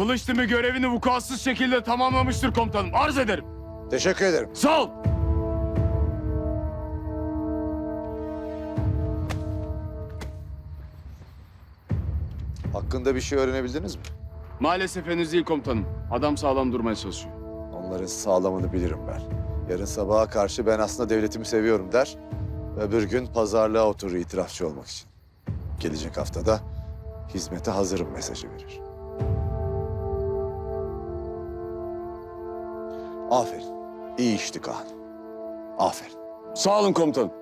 Kılıç timi görevini vukuatsız şekilde tamamlamıştır komutanım. Arz ederim. Teşekkür ederim. Sağ ol. Hakkında bir şey öğrenebildiniz mi? Maalesef henüz değil komutanım. Adam sağlam durmaya çalışıyor. Onların sağlamını bilirim ben. Yarın sabaha karşı ben aslında devletimi seviyorum der. Öbür gün pazarlığa oturur itirafçı olmak için. Gelecek haftada hizmete hazırım mesajı verir. Aferin. İyi işti Kaan. Aferin. Sağ olun komutanım.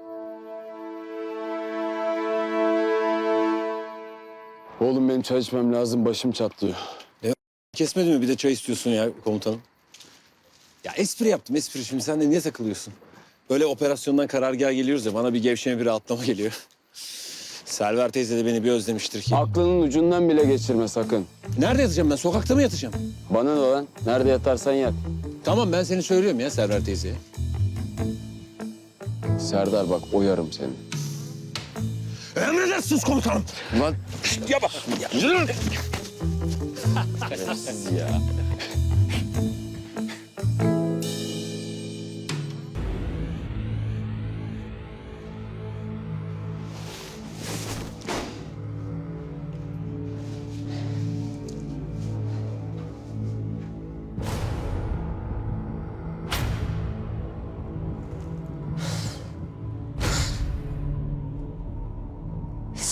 Oğlum benim çay içmem lazım. Başım çatlıyor. Kesmedi mi bir de çay istiyorsun ya komutanım? Ya espri yaptım espri. Şimdi sen de niye takılıyorsun? Böyle operasyondan karargaha geliyoruz ya bana bir gevşeme bir rahatlama geliyor. Selver teyze de beni bir özlemiştir ki. Aklının ucundan bile geçirme sakın. Nerede yatacağım ben? Sokakta mı yatacağım? Bana ne lan? Nerede yatarsan yat. Tamam ben seni söylüyorum ya Selver teyzeye. Serdar bak oyarım seni. Emredersiniz komutanım. Lan Ya bak. Ya. Ya.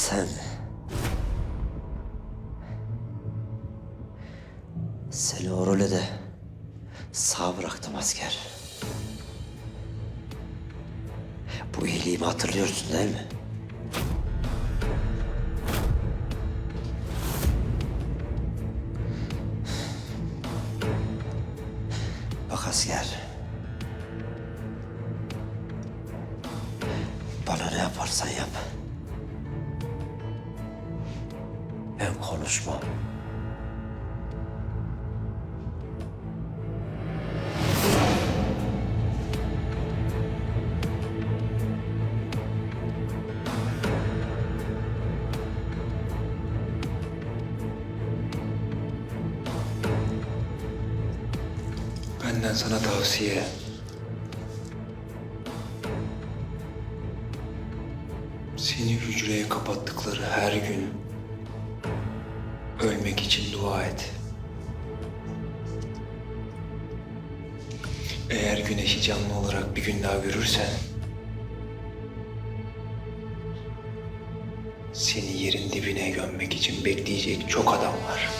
Sen... Seni o role de sağ bıraktım asker. Bu iyiliğimi hatırlıyorsun değil mi? Bak asker. Bana ne yaparsan yap. Ben konuşmam. Benden sana tavsiye. Seni hücreye kapattıkları her gün ölmek için dua et. Eğer güneşi canlı olarak bir gün daha görürsen seni yerin dibine gömmek için bekleyecek çok adam var.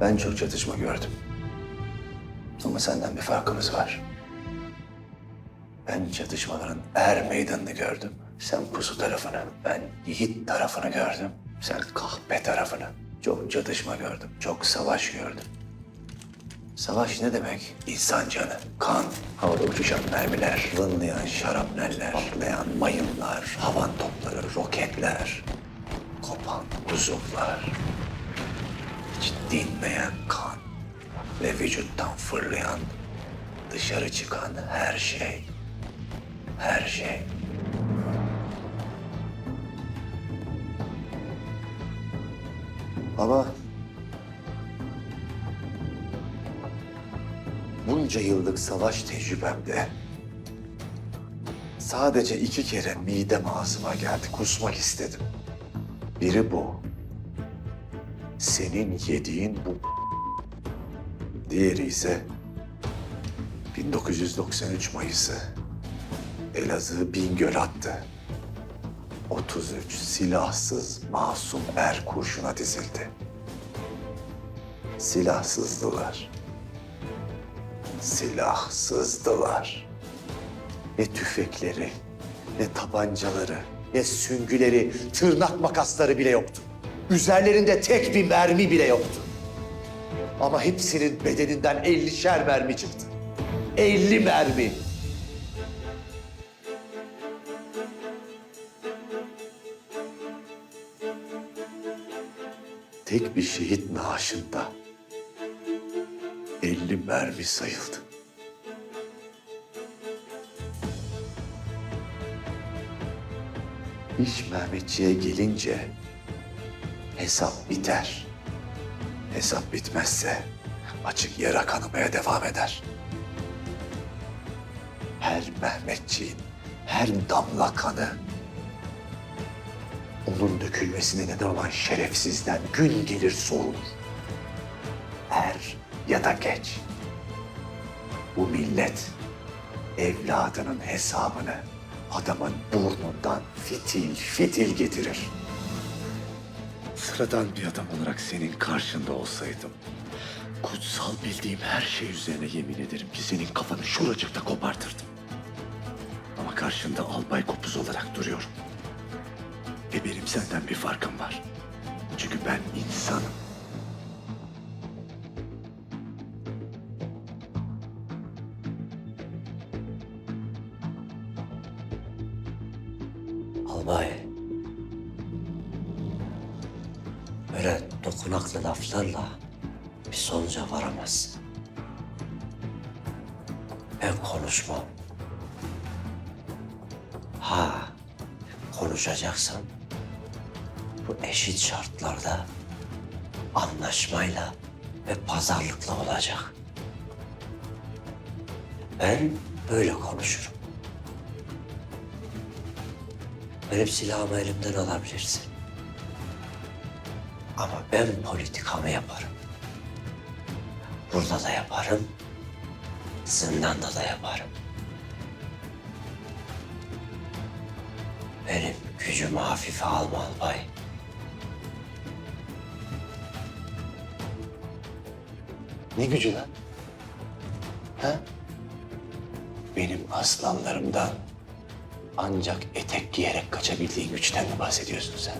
Ben çok çatışma gördüm. Ama senden bir farkımız var. Ben çatışmaların er meydanını gördüm. Sen pusu tarafını, ben yiğit tarafını gördüm. Sen kahpe tarafını. Çok çatışma gördüm, çok savaş gördüm. Savaş ne demek? İnsan canı, kan, havada uçuşan mermiler, vınlayan şarapneller, patlayan mayınlar, havan topları, roketler, kopan uzuvlar hiç dinmeyen kan ve vücuttan fırlayan, dışarı çıkan her şey. Her şey. Baba. Bunca yıllık savaş tecrübemde sadece iki kere midem ağzıma geldi. Kusmak istedim. Biri bu. Senin yediğin bu. Diğeri ise 1993 Mayıs'ı. Elazığ Bingöl attı. 33 silahsız masum er kurşuna dizildi. Silahsızdılar. Silahsızdılar. Ne tüfekleri, ne tabancaları, ne süngüleri, tırnak makasları bile yoktu. Üzerlerinde tek bir mermi bile yoktu. Ama hepsinin bedeninden 50'şer mermi çıktı. 50 mermi. Tek bir şehit naaşında 50 mermi sayıldı. İş Mehmetçiğe gelince hesap biter. Hesap bitmezse açık yara kanamaya devam eder. Her Mehmetçiğin her damla kanı onun dökülmesine neden olan şerefsizden gün gelir sorulur. Er ya da geç. Bu millet evladının hesabını adamın burnundan fitil fitil getirir. Sıradan bir adam olarak senin karşında olsaydım, kutsal bildiğim her şey üzerine yemin ederim ki senin kafanı şuracıkta kopartırdım. Ama karşında albay kopuz olarak duruyorum. Ve benim senden bir farkım var. Çünkü ben insanım. Albay. Böyle dokunaklı laflarla bir sonuca varamazsın. Ben konuşmam. Ha, konuşacaksan bu eşit şartlarda anlaşmayla ve pazarlıkla olacak. Ben böyle konuşurum. Benim silahımı elimden alabilirsin. Ama ben politikamı yaparım. Burada da yaparım. Zindanda da yaparım. Benim gücümü hafife alma albay. Ne gücü lan? Ha? Benim aslanlarımdan ancak etek giyerek kaçabildiğin güçten mi bahsediyorsun sen?